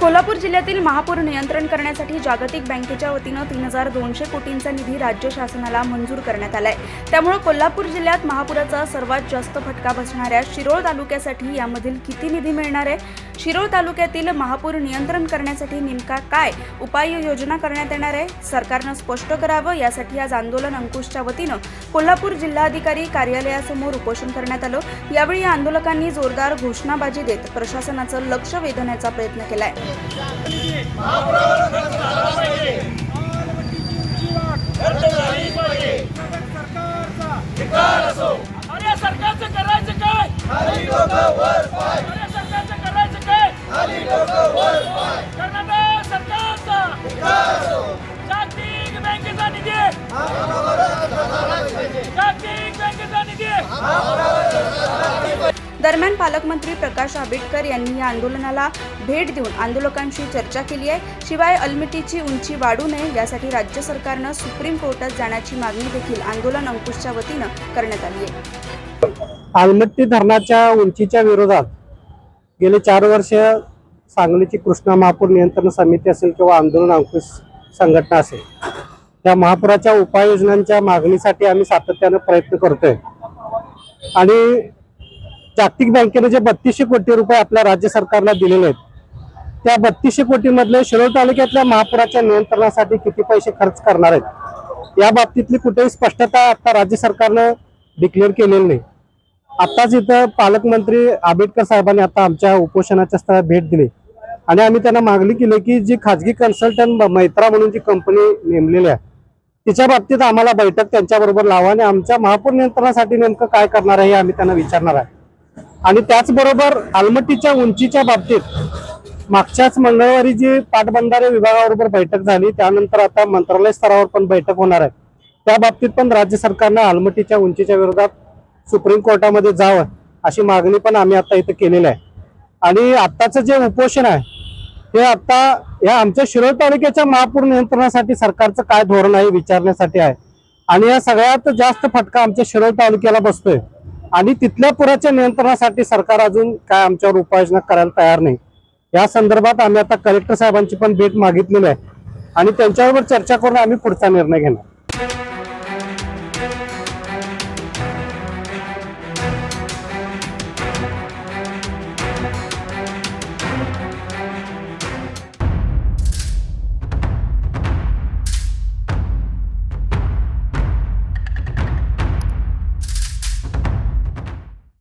कोल्हापूर जिल्ह्यातील महापूर नियंत्रण करण्यासाठी जागतिक बँकेच्या वतीनं तीन हजार दोनशे कोटींचा निधी राज्य शासनाला मंजूर करण्यात आलाय. त्यामुळे कोल्हापूर जिल्ह्यात महापुराचा सर्वात जास्त फटका बसणाऱ्या शिरोळ तालुक्यासाठी यामधील किती निधी मिळणार आहे? शिरोळ तालुक्यातील महापूर नियंत्रण करण्यासाठी नेमका काय उपाययोजना करण्यात येणार आहे? सरकारनं स्पष्ट करावं? यासाठी आज आंदोलन अंकुशच्या वतीनं कोल्हापूर जिल्हाधिकारी कार्यालयासमोर उपोषण करण्यात आलं. यावेळी या आंदोलकांनी जोरदार घोषणाबाजी देत प्रशासनाचं लक्ष वेधण्याचा प्रयत्न केलाय. सरकारचं करायचं काय? दरम्यान पालकमंत्री प्रकाश आंबेडकर यांनी या आंदोलनाला भेट देऊन आंदोलकांशी चर्चा केली आहे. शिवाय अलमिटीची उंची वाढू नये यासाठी राज्य सरकारनं सुप्रीम कोर्टात जाण्याची मागणी देखील आंदोलन अंकुशच्या वतीनं करण्यात आली आहे. अलमट्टी धरणाच्या उंचीच्या विरोधात गेले चार वर्ष सांगलीची कृष्णा महापूर नियंत्रण समिती असेल किंवा आंदोलन अंकुश संघटना असेल त्या महापुराच्या उपाययोजनांच्या मागणीसाठी आम्ही सातत्यानं प्रयत्न करतोय. आणि जागतिक बँकेने जे बत्तीसशे कोटी रुपये आपल्या राज्य सरकारला दिलेले आहेत त्या बत्तीसशे कोटीमधले शिरोळ तालुक्यातल्या महापुराच्या नियंत्रणासाठी किती पैसे खर्च करणार आहेत या बाबतीतली कुठेही स्पष्टता आता राज्य सरकारनं डिक्लेअर केलेली नाही. आत्ताच इथं पालकमंत्री आंबेडकर साहेबांनी आता आमच्या उपोषणाच्या स्थळात भेट दिली. आणि आम्ही त्यांना मागणी केली की जी खाजगी कन्सल्टंट मैत्रा म्हणून जी कंपनी नेमलेली आहे तिच्या बाबतीत आम्हाला बैठक त्यांच्याबरोबर लावा आणि आमच्या महापूर नियंत्रणासाठी नेमकं काय करणार आहे हे आम्ही त्यांना विचारणार आहे. आणि त्याचबरोबर आलमट्टीच्या उंचीच्या बाबतीत मागच्याच मंगळवारी जी पाटबंधारे विभागाबरोबर बैठक झाली त्यानंतर आता मंत्रालय स्तरावर पण बैठक होणार आहे. त्या बाबतीत पण राज्य सरकारनं आलमट्टीच्या उंचीच्या विरोधात सुप्रीम कोर्टामध्ये जावं अशी मागणी पण आम्ही आता इथं केलेली आहे. आणि आत्ताचं जे उपोषण आहे हे आता या आमच्या शिरोळ तालुक्याच्या महापूर नियंत्रणासाठी सरकारचं काय धोरण आहे विचारण्यासाठी आहे. आणि या सगळ्यात जास्त फटका आमच्या शिरोळ तालुक्याला बसतोय. आणि तिथल्या पुराच्या नियंत्रणासाठी सरकार अजून काय आमच्यावर उपाययोजना करायला तयार नाही. या संदर्भात आम्ही आता कलेक्टर साहेबांची पण भेट मागितलेली आहे. आणि त्यांच्याबरोबर चर्चा करून आम्ही पुढचा निर्णय घेणार.